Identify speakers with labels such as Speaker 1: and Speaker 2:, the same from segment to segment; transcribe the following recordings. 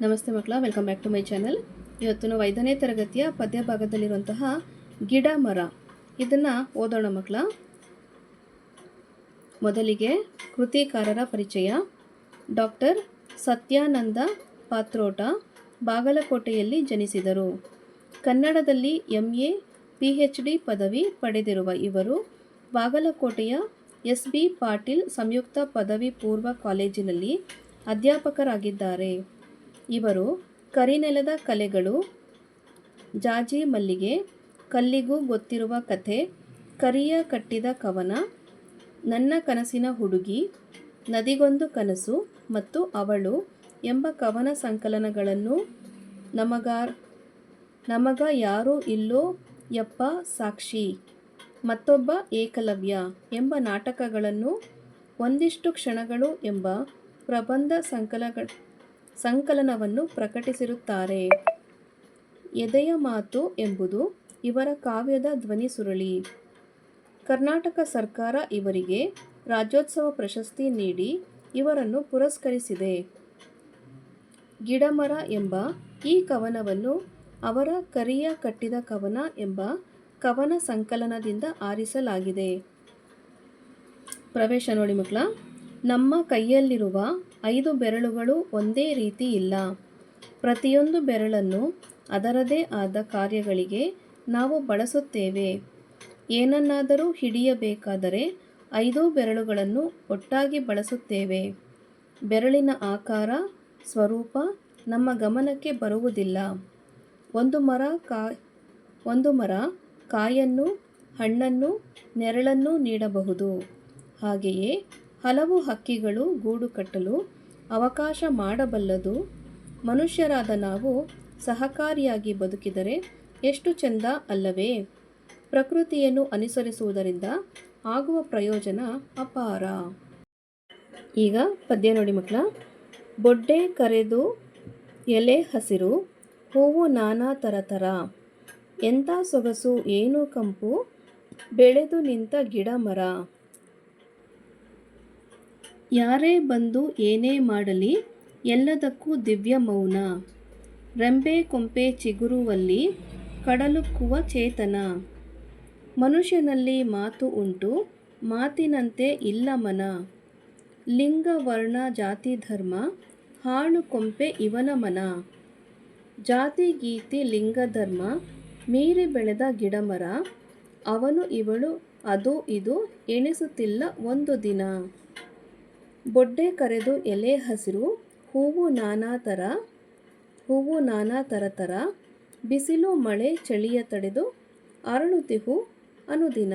Speaker 1: ನಮಸ್ತೆ ಮಕ್ಕಳ welcome back to my channel ಇವತ್ತು ನಾವು ಐದನೇ ತರಗತಿಯ ಪದ್ಯ ಭಾಗದಲ್ಲಿರುವಂತಹ ಗಿಡ ಮರ. ಇದನ್ನು ಓದೋಣ ಮಕ್ಕಳ. ಮೊದಲಿಗೆ ಕೃತಿಕಾರರ ಪರಿಚಯ. ಡಾಕ್ಟರ್ ಸತ್ಯಾನಂದ ಪಾತ್ರೋಟ ಬಾಗಲಕೋಟೆಯಲ್ಲಿ ಜನಿಸಿದರು. ಕನ್ನಡದಲ್ಲಿ ಎಂ ಎ ಪಿ ಪದವಿ ಪಡೆದಿರುವ ಇವರು ಬಾಗಲಕೋಟೆಯ ಎಸ್ ಬಿ ಪಾಟೀಲ್ ಸಂಯುಕ್ತ ಪದವಿ ಪೂರ್ವ ಕಾಲೇಜಿನಲ್ಲಿ ಅಧ್ಯಾಪಕರಾಗಿದ್ದಾರೆ. ಇವರು ಕರಿನೆಲದ ಕಲೆಗಳು, ಜಾಜಿ ಮಲ್ಲಿಗೆ, ಕಲ್ಲಿಗೂ ಗೊತ್ತಿರುವ ಕಥೆ, ಕರಿಯ ಕಟ್ಟಿದ ಕವನ, ನನ್ನ ಕನಸಿನ ಹುಡುಗಿ, ನದಿಗೊಂದು ಕನಸು ಮತ್ತು ಅವಳು ಎಂಬ ಕವನ ಸಂಕಲನಗಳನ್ನು ನಮಗಾರ್, ನಮಗ ಯಾರು ಇಲ್ಲೋ ಯಪ್ಪ ಸಾಕ್ಷಿ, ಮತ್ತೊಬ್ಬ ಏಕಲವ್ಯ ಎಂಬ ನಾಟಕಗಳನ್ನು ಒಂದಿಷ್ಟು ಕ್ಷಣಗಳು ಎಂಬ ಪ್ರಬಂಧ ಸಂಕಲಗಳ ಸಂಕಲನವನ್ನು ಪ್ರಕಟಿಸಿರುತ್ತಾರೆ. ಎದೆಯ ಮಾತು ಎಂಬುದು ಇವರ ಕಾವ್ಯದ ಧ್ವನಿ ಸುರಳಿ. ಕರ್ನಾಟಕ ಸರ್ಕಾರ ಇವರಿಗೆ ರಾಜ್ಯೋತ್ಸವ ಪ್ರಶಸ್ತಿ ನೀಡಿ ಇವರನ್ನು ಪುರಸ್ಕರಿಸಿದೆ. ಗಿಡಮರ ಎಂಬ ಈ ಕವನವನ್ನು ಅವರ ಕರಿಯ ಕಟ್ಟಿದ ಕವನ ಎಂಬ ಕವನ ಸಂಕಲನದಿಂದ ಆರಿಸಲಾಗಿದೆ. ಪ್ರವೇಶ ನೋಡಿ ಮಕ್ಕಳ. ನಮ್ಮ ಕೈಯಲ್ಲಿರುವ ಐದು ಬೆರಳುಗಳು ಒಂದೇ ರೀತಿ ಇಲ್ಲ. ಪ್ರತಿಯೊಂದು ಬೆರಳನ್ನು ಅದರದೇ ಆದ ಕಾರ್ಯಗಳಿಗೆ ನಾವು ಬಳಸುತ್ತೇವೆ. ಏನನ್ನಾದರೂ ಹಿಡಿಯಬೇಕಾದರೆ ಐದು ಬೆರಳುಗಳನ್ನು ಒಟ್ಟಾಗಿ ಬಳಸುತ್ತೇವೆ. ಬೆರಳಿನ ಆಕಾರ, ಸ್ವರೂಪ ನಮ್ಮ ಗಮನಕ್ಕೆ ಬರುವುದಿಲ್ಲ. ಒಂದು ಮರ ಕಾ, ಒಂದು ಮರ ಕಾಯನ್ನು, ಹಣ್ಣನ್ನು, ನೆರಳನ್ನು ನೀಡಬಹುದು. ಹಾಗೆಯೇ ಹಲವು ಹಕ್ಕಿಗಳು ಗೂಡು ಕಟ್ಟಲು ಅವಕಾಶ ಮಾಡಬಲ್ಲದು. ಮನುಷ್ಯರಾದ ನಾವು ಸಹಕಾರಿಯಾಗಿ ಬದುಕಿದರೆ ಎಷ್ಟು ಚೆಂದ ಅಲ್ಲವೇ? ಪ್ರಕೃತಿಯನ್ನು ಅನುಸರಿಸುವುದರಿಂದ ಆಗುವ ಪ್ರಯೋಜನ ಅಪಾರ. ಈಗ ಪದ್ಯ ನೋಡಿ ಮಕ್ಕಳ. ಬೊಡ್ಡೆ ಕರೆದು ಎಲೆ ಹಸಿರು, ಹೂವು ನಾನಾ ಥರ ಥರ. ಎಂಥ ಸೊಗಸು, ಏನು ಕಂಪು, ಬೆಳೆದು ನಿಂತ ಗಿಡ ಮರ ಯಾರೇ ಬಂದು ಏನೇ ಮಾಡಲಿ ಎಲ್ಲದಕ್ಕೂ ದಿವ್ಯ ಮೌನ. ರೆಂಬೆ ಕೊಂಪೆ ಚಿಗುರುವಲ್ಲಿ ಕಡಲುಕ್ಕುವ ಚೇತನ. ಮನುಷ್ಯನಲ್ಲಿ ಮಾತು ಉಂಟು, ಮಾತಿನಂತೆ ಇಲ್ಲ ಮನ. ಲಿಂಗ ವರ್ಣ ಜಾತಿ ಧರ್ಮ, ಹಾಳು ಕೊಂಪೆ ಇವನ ಮನ. ಜಾತಿ ಗೀತಿ ಲಿಂಗ ಧರ್ಮ, ಮೀರಿ ಬೆಳೆದ ಗಿಡಮರ, ಅವನು ಇವಳು ಅದು ಇದು ಎಣಿಸುತ್ತಿಲ್ಲ ಒಂದು ದಿನ. ಬೊಡ್ಡೆ ಕರೆದು ಎಲೆ ಹಸಿರು, ಹೂವು ನಾನಾ ಥರ ಹೂವು ನಾನಾ ಥರ ಥರ ಬಿಸಿಲು ಮಳೆ ಚಳಿಯ ತಡೆದು ಅರಳುತಿಹು ಅನುದಿನ.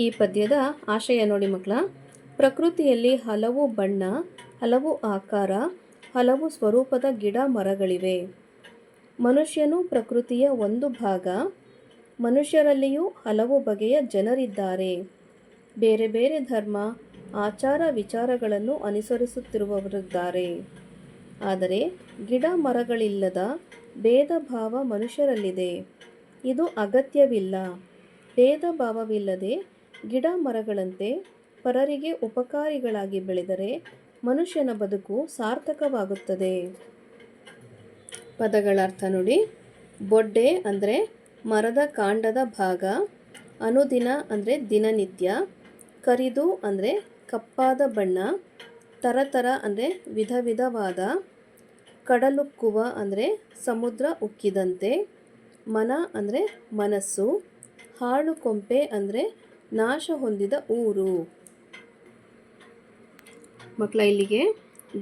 Speaker 1: ಈ ಪದ್ಯದ ಆಶಯ ನೋಡಿ ಮಕ್ಕಳ, ಪ್ರಕೃತಿಯಲ್ಲಿ ಹಲವು ಬಣ್ಣ, ಹಲವು ಆಕಾರ, ಹಲವು ಸ್ವರೂಪದ ಗಿಡ ಮರಗಳಿವೆ. ಮನುಷ್ಯನು ಪ್ರಕೃತಿಯ ಒಂದು ಭಾಗ, ಮನುಷ್ಯರಲ್ಲಿಯೂ ಹಲವು ಬಗೆಯ ಜನರಿದ್ದಾರೆ. ಬೇರೆ ಬೇರೆ ಧರ್ಮ ಆಚಾರ ವಿಚಾರಗಳನ್ನು ಅನುಸರಿಸುತ್ತಿರುವವರಿದ್ದಾರೆ. ಆದರೆ ಗಿಡ ಮರಗಳಿಲ್ಲದ ಭೇದ ಭಾವ ಮನುಷ್ಯರಲ್ಲಿದೆ. ಇದು ಅಗತ್ಯವಿಲ್ಲ. ಭೇದ ಭಾವವಿಲ್ಲದೆ ಗಿಡ ಮರಗಳಂತೆ ಪರರಿಗೆ ಉಪಕಾರಿಗಳಾಗಿ ಬೆಳೆದರೆ ಮನುಷ್ಯನ ಬದುಕು ಸಾರ್ಥಕವಾಗುತ್ತದೆ. ಪದಗಳ ಅರ್ಥ ನೋಡಿ. ಬೊಡ್ಡೆ ಅಂದರೆ ಮರದ ಕಾಂಡದ ಭಾಗ, ಅನುದಿನ ಅಂದರೆ ದಿನನಿತ್ಯ, ಕರಿದು ಅಂದರೆ ಕಪ್ಪಾದ ಬಣ್ಣ ಥರ ಅಂದರೆ ವಿಧ ವಿಧವಾದ, ಕಡಲುಕ್ಕುವ ಅಂದರೆ ಸಮುದ್ರ ಉಕ್ಕಿದಂತೆ, ಮನ ಅಂದರೆ ಮನಸ್ಸು ಹಾಳು ಕೊಂಪೆ ಅಂದರೆ ನಾಶ ಹೊಂದಿದ ಊರು. ಮಕ್ಕಳ ಇಲ್ಲಿಗೆ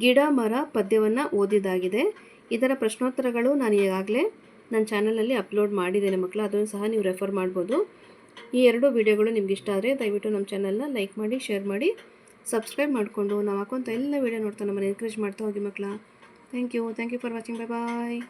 Speaker 1: ಗಿಡ, ಮರ ಪದ್ಯವನ್ನು ಓದಿದಾಗಿದೆ ಇದರ ಪ್ರಶ್ನೋತ್ತರಗಳು ನಾನು ಈಗಾಗಲೇ ನನ್ನ ಚಾನಲಲ್ಲಿ ಅಪ್ಲೋಡ್ ಮಾಡಿದ್ದೇನೆ ಮಕ್ಕಳು ಅದನ್ನು ಸಹ ನೀವು ರೆಫರ್ ಮಾಡ್ಬೋದು. ಈ ಎರಡು ವೀಡಿಯೋಗಳು ನಿಮ್ಗೆ ಇಷ್ಟ ಆದರೆ ದಯವಿಟ್ಟು ನಮ್ಮ ಚಾನಲ್ನ ಲೈಕ್ ಮಾಡಿ ಶೇರ್ ಮಾಡಿ ಸಬ್ಸ್ಕ್ರೈಬ್ ಮಾಡಿಕೊಂಡು ನಾವು ಹಾಕೋಂಥ ಎಲ್ಲ ವೀಡಿಯೋ ನೋಡ್ತಾ ನಮ್ಮನ್ನು ಎನ್ಕರೇಜ್ ಮಾಡ್ತಾ ಹೋಗಿ ಮಕ್ಕಳ thank you thank you for watching bye bye